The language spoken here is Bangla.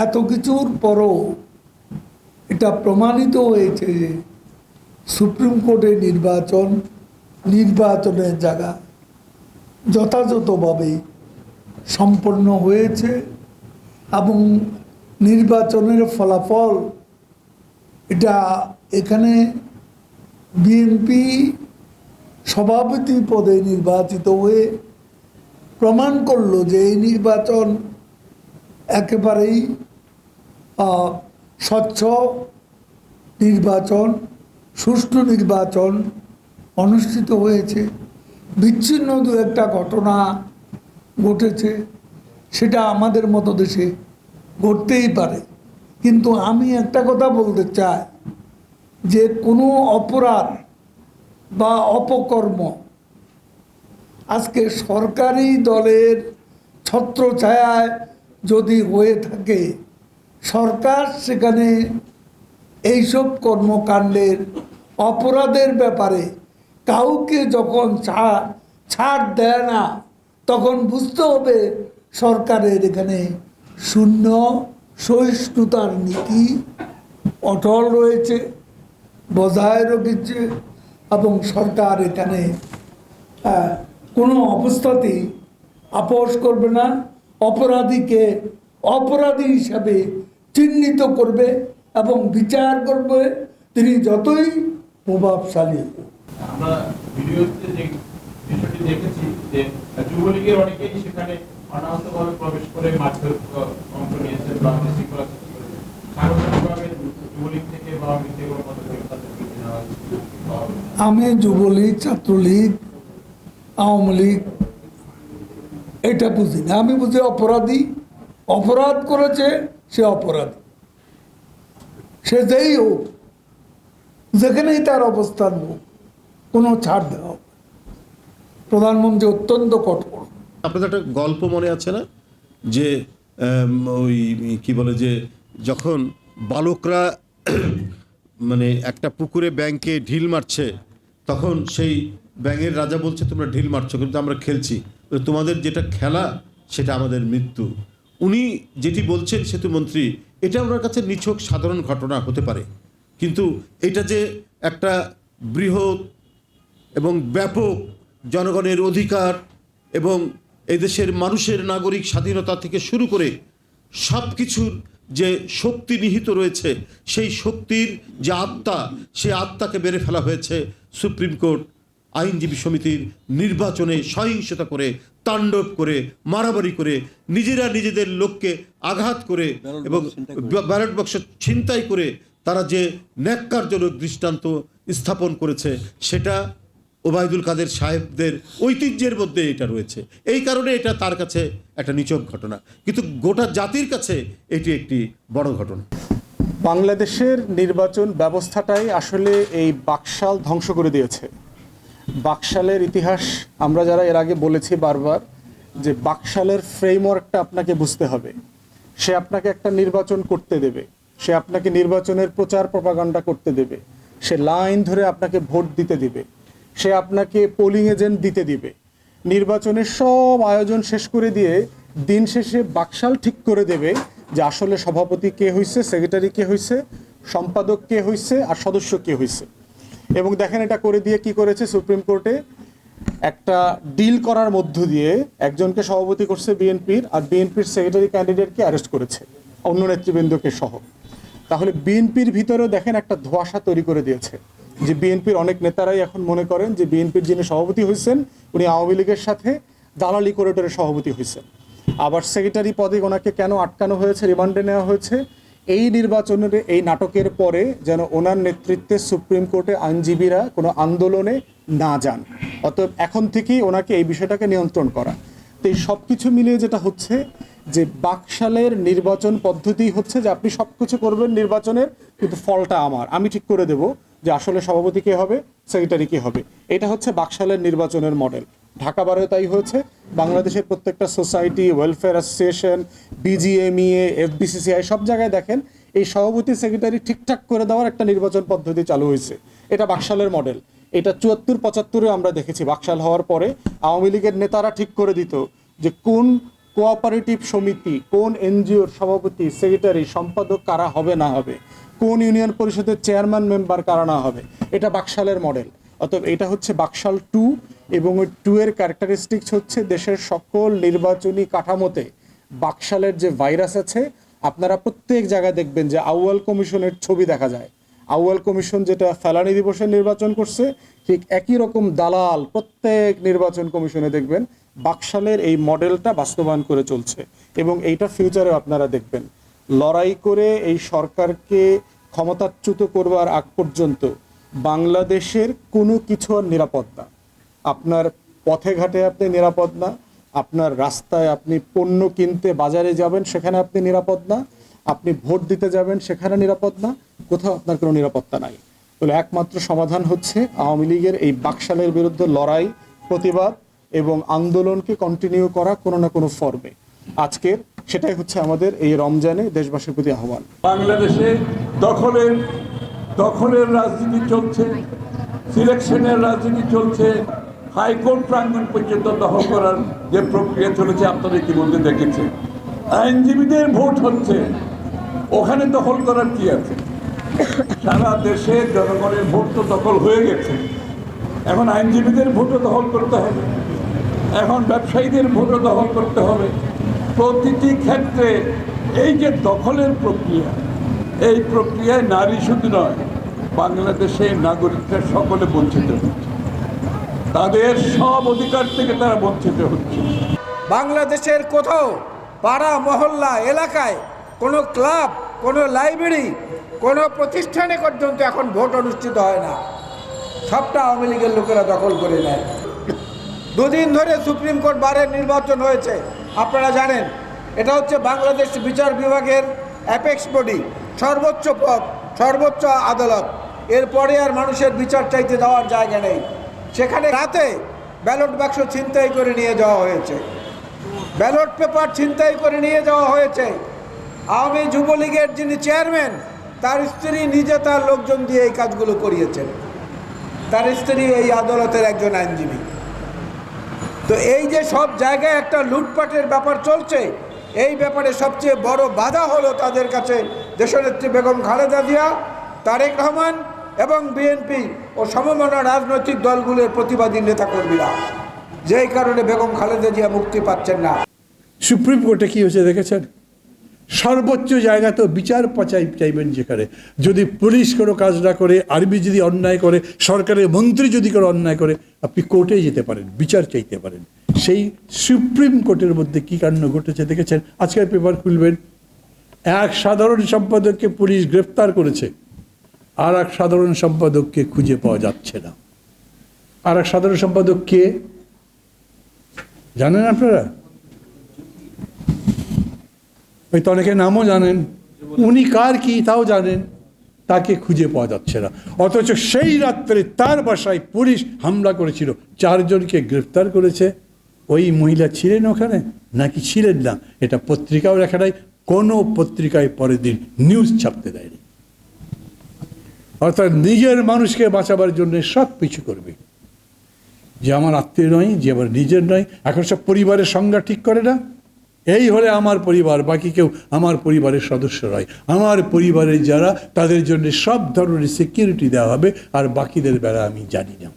এত কিছুর পরও এটা প্রমাণিত হয়েছে যে সুপ্রিম কোর্টের নির্বাচন নির্বাচনের জায়গা যথাযথভাবে সম্পন্ন হয়েছে এবং নির্বাচনের ফলাফল এটা এখানে বিএনপি সভাপতি পদে নির্বাচিত হয়ে প্রমাণ করল যে এই নির্বাচন একেবারেই স্বচ্ছ নির্বাচন, সুষ্ঠু নির্বাচন অনুষ্ঠিত হয়েছে। বিচ্ছিন্ন দু একটা ঘটনা ঘটেছে, সেটা আমাদের মতো দেশে ঘটতেই পারে। কিন্তু আমি একটা কথা বলতে চাই, যে কোনো অপরাধ বা অপকর্ম আজকে সরকারি দলের ছত্রছায়ায় যদি হয়ে থাকে সরকার সেখানে এইসব কর্মকাণ্ডের অপরাধের ব্যাপারে কাউকে যখন ছাড় ছাড় দেয় না, তখন বুঝতে হবে সরকারের এখানে শূন্য সহিষ্ণুতার নীতি অটল রয়েছে, বজায় রেখেছে এবং সরকার এখানে কোনো অবস্থাতেই আপোষ করবে না। অপরাধীকে অপরাধী হিসাবে চিহ্নিত করবে এবং বিচার করবে তিনি যতই প্রভাবশালী আমরা ভিডিওতে যে বিষয়টি দেখেছি যে যুবলীগের অনেকেই সেখানে অনাহতভাবে প্রবেশ করে মাঠে অংশ নিয়েছে বা শৃঙ্খলা সৃষ্টি করেছে। সাংগঠনিকভাবে যুবলীগ থেকে বা আওয়ামী কোনো পদক্ষেপ তাদের বিরুদ্ধে নেওয়া হয়েছে বা আমি যুবলীগ ছাত্রলীগ আওয়ামী লীগ এটা বুঝি না আমি বুঝি অপরাধী। অপরাধ করেছে সে অপরাধী। সে যেই হোক, যেখানেই তার অবস্থান হোক, কোনো ছাড় দেওয়া প্রধানমন্ত্রী অত্যন্ত কঠোর। আপনাদের একটা গল্প মনে আছে না? যে ওই, কি বলে যে, যখন বালকরা মানে একটা পুকুরে ব্যাংকে ঢিল মারছে, তখন সেই ব্যাঙের রাজা বলছে, তোমরা ঢিল মারছো, কিন্তু আমরা খেলছি। তোমাদের যেটা খেলা, সেটা আমাদের মৃত্যু। উনি যেটি বলছেন সেতুমন্ত্রী এটা ওনার কাছে নিছক সাধারণ ঘটনা হতে পারে। কিন্তু এটা যে একটা বৃহৎ এবং ব্যাপক জনগণের অধিকার এবং এদেশের মানুষের নাগরিক স্বাধীনতা থেকে শুরু করে সব কিছুর যে শক্তি নিহিত রয়েছে, সেই শক্তির যে আত্মা সেই আত্মাকে বেড়ে ফেলা হয়েছে সুপ্রিম কোর্ট আইনজীবী সমিতির নির্বাচনে সহিংসতা করে তাণ্ডব করে মারামারি করে নিজেরা নিজেদের লোককে আঘাত করে এবং ব্যালট বক্স ছিনতাই করে তারা যে ন্যাক্কারজনক দৃষ্টান্ত স্থাপন করেছে সেটা ওবায়দুল কাদের সাহেবদের ঐতিহ্যের মধ্যে এটা রয়েছে। এই কারণে এটা তার কাছে একটা নিচক ঘটনা। কিন্তু গোটা জাতির কাছে এটি একটি বড় ঘটনা। বাংলাদেশের নির্বাচন ব্যবস্থাটাই আসলে এই বাকশাল ধ্বংস করে দিয়েছে। বাকশালের ইতিহাস আমরা যারা এর আগে বলেছি বারবার, যে বাকশালের ফ্রেমওয়ার্কটা আপনাকে বুঝতে হবে। সে আপনাকে একটা নির্বাচন করতে দেবে। সে আপনাকে নির্বাচনের প্রচার প্রপাগান্ডা করতে দেবে। সে লাইন ধরে আপনাকে ভোট দিতে দিবে। সে আপনাকে পোলিং এজেন্ট দিতে দিবে। নির্বাচনের সব আয়োজন শেষ করে দিয়ে দিন শেষে বাকশাল ঠিক করে দেবে যে আসলে সভাপতি কে হয়েছে সেক্রেটারি কে হয়েছে সম্পাদক কে হয়েছে আর সদস্য কে হয়েছে এবং দেখেন এটা করে দিয়ে কি করেছে সুপ্রিম কোর্টে একটা ডিল করার মধ্য দিয়ে একজনকে সভাপতি করছে বিএনপির আর বিএনপির সেক্রেটারি ক্যান্ডিডেটকে অ্যারেস্ট করেছে, অন্য নেতৃবৃন্দকে সহ। তাহলে বিএনপির ভিতরেও দেখেন একটা ধোঁয়াশা তৈরি করে দিয়েছে যে বিএনপির অনেক নেতারাই এখন মনে করেন যে বিএনপির যিনি সভাপতি হয়েছেন, উনি আওয়ামী লীগের সাথে দালালি করিডোরের সভাপতি হয়েছেন। আবার সেক্রেটারি পদে ওনাকে কেন আটকানো হয়েছে, রিমান্ডে নেওয়া হয়েছে? এই নির্বাচনের এই নাটকের পরে যেন ওনার নেতৃত্বে সুপ্রিম কোর্টে আইনজীবীরা কোনো আন্দোলনে না যান। অতএব এখন থেকেই ওনাকে এই বিষয়টাকে নিয়ন্ত্রণ করা। তো এই সব কিছু মিলিয়ে যেটা হচ্ছে যে বাকশালের নির্বাচন পদ্ধতি হচ্ছে যে আপনি সব কিছু করবেন নির্বাচনের, কিন্তু ফলটা আমার। আমি ঠিক করে দেব যে আসলে সভাপতি কে হবে, সেক্রেটারি কে হবে। এটা হচ্ছে বাকশালের নির্বাচনের মডেল। ঢাকা বারেও তাই হয়েছে। বাংলাদেশের প্রত্যেকটা society, welfare association, BGMEA, FBCCI সব জায়গায় দেখেন, এই সভাপতি সেক্রেটারি ঠিকঠাক করে দেওয়ার একটা নির্বাচন পদ্ধতি চালু হয়েছে। এটা বাকশালের মডেল। এটা চুয়াত্তর, পঁচাত্তরে আমরা দেখেছি বাকশাল হওয়ার পরে আওয়ামী লীগের নেতারা ঠিক করে দিত যে কোন কোঅপারেটিভ সমিতি, কোন এনজিওর সভাপতি, সেক্রেটারি, সম্পাদক কারা হবে না হবে, কোন ইউনিয়ন পরিষদের চেয়ারম্যান, মেম্বার কারা না হবে, এটা বাকশালের মডেল। অতএব এটা হচ্ছে বাকশাল টু। এবং ওই টু এর ক্যারেক্টারিস্টিক্স হচ্ছে দেশের সকল নির্বাচনী কাঠামোতে বাকশালের যে ভাইরাস আছে, আপনারা প্রত্যেক জায়গায় দেখবেন যে আউয়াল কমিশনের ছবি দেখা যায়। আউয়াল কমিশন যেটা ফেলানি দিবসে নির্বাচন করছে, ঠিক একই রকম দালাল প্রত্যেক নির্বাচন কমিশনে দেখবেন বাকশালের এই মডেলটা বাস্তবায়ন করে চলছে এবং এইটা ফিউচারে আপনারা দেখবেন। লড়াই করে এই সরকারকে ক্ষমতাচ্যুত করবার আগ পর্যন্ত বাংলাদেশের কোনো কিছু আর নিরাপদ না। আপনার পথে ঘাটে আপনি নিরাপদ না, আপনার রাস্তায় আপনি পণ্য কিনতে বাজারে যাবেন সেখানে আপনি নিরাপদ না, আপনি ভোট দিতে যাবেন সেখানে নিরাপদ না, কোথাও আপনার কোনো নিরাপত্তা নাই। তাহলে একমাত্র সমাধান হচ্ছে আওয়ামী লীগের এই বাকশালের বিরুদ্ধে লড়াই, প্রতিবাদ এবং আন্দোলনকে কন্টিনিউ করা কোনো না কোনো ফর্মে আজকের সেটাই হচ্ছে আমাদের এই রমজানে দেশবাসীর প্রতি আহ্বান। বাংলাদেশে দখলের দখলের রাজনীতি চলছে সিলেকশনের রাজনীতি চলছে হাইকোর্ট প্রাঙ্গণ পর্যন্ত দখল করার যে প্রক্রিয়া চলেছে, আপনারা ইতিমধ্যে দেখেছেন। আইনজীবীদের ভোট হচ্ছে। ওখানে দখল করার কি আছে? সারা দেশে জনগণের ভোট তো দখল হয়ে গেছে। এখন আইনজীবীদের ভোটও দখল করতে হবে। এখন ব্যবসায়ীদের ভোটও দখল করতে হবে। প্রতিটি ক্ষেত্রে এই যে দখলের প্রক্রিয়া, এই প্রক্রিয়ায় নারী শুধু নয়, বাংলাদেশের নাগরিকরা সকলে বঞ্চিত হচ্ছে। তাদের সব অধিকার থেকে তারা বঞ্চিত হচ্ছে। বাংলাদেশের কোথাও পাড়া মহল্লা এলাকায় কোনো ক্লাব, কোনো লাইব্রেরি, কোনো প্রতিষ্ঠানে পর্যন্ত এখন ভোট অনুষ্ঠিত হয় না। সবটা আওয়ামী লীগের লোকেরা দখল করে নেয়। দুদিন ধরে সুপ্রিম কোর্ট বারের নির্বাচন হয়েছে, আপনারা জানেন। এটা হচ্ছে বাংলাদেশ বিচার বিভাগের অ্যাপেক্স বডি, সর্বোচ্চ পদ, সর্বোচ্চ আদালত। এরপরে আর মানুষের বিচার চাইতে যাওয়ার জায়গা নেই। সেখানে রাতে ব্যালট বাক্স ছিনতাই করে নিয়ে যাওয়া হয়েছে। ব্যালট পেপার ছিনতাই করে নিয়ে যাওয়া হয়েছে। আওয়ামী যুবলীগের যিনি চেয়ারম্যান, তার স্ত্রী নিজে তার লোকজন দিয়ে এই কাজগুলো করিয়েছেন। তার স্ত্রী এই আদালতের একজন আইনজীবী। তো এই যে সব জায়গায় একটা লুটপাটের ব্যাপার চলছে, এই ব্যাপারে সবচেয়ে বড় বাধা হলো তাদের কাছে দেশনেত্রী বেগম খালেদা জিয়া, তারেক রহমান এবং বিএনপি। ও সমমনা রাজনৈতিক দলগুলোর প্রতিবাদী নেতাকর্মীরা। যেই কারণে বেগম খালেদা জিয়া মুক্তি পাচ্ছেন না। সুপ্রিম কোর্টে কি হয়েছে দেখেছেন? সর্বোচ্চ জায়গা তো বিচার পাচাই চাইবেন যেখানে। যদি পুলিশ কোনো কাজ না করে, আর্মি যদি অন্যায় করে, সরকারের মন্ত্রী যদি কোনো অন্যায় করে, আপনি কোর্টে যেতে পারেন, বিচার চাইতে পারেন। সেই সুপ্রিম কোর্টের মধ্যে কি কাণ্ড ঘটেছে দেখেছেন? আজকের পেপার খুলবেন। এক সাধারণ সম্পাদককে পুলিশ গ্রেপ্তার করেছে। আর এক সাধারণ সম্পাদককে খুঁজে পাওয়া যাচ্ছে না। আর এক সাধারণ সম্পাদক কে জানেন আপনারা? ওই তো অনেকে নামও জানেন। উনি কার কি তাও জানেন। তাকে খুঁজে পাওয়া যাচ্ছে না। অথচ সেই রাত্রে তার বাসায় পুলিশ হামলা করেছিল। চারজনকে গ্রেফতার করেছে। ওই মহিলা ছিলেন ওখানে? নাকি ছিলেন না? এটা পত্রিকাও লেখা নাই। কোনো পত্রিকায় পরের দিন নিউজ ছাপতে দেয়নি। অর্থাৎ নিজের মানুষকে বাঁচাবার জন্য সব কিছু করবে। যে আমার আত্মীয় নয়, যে আমার নিজের নয়, এখন সব পরিবারের সংজ্ঞা ঠিক করে না? এই হলে আমার পরিবার, বাকি কেউ আমার পরিবারের সদস্য নয়। আমার পরিবারের যারা, তাদের জন্য সব ধরনের সিকিউরিটি দেওয়া হবে, আর বাকিদের বেলা আমি জানি না।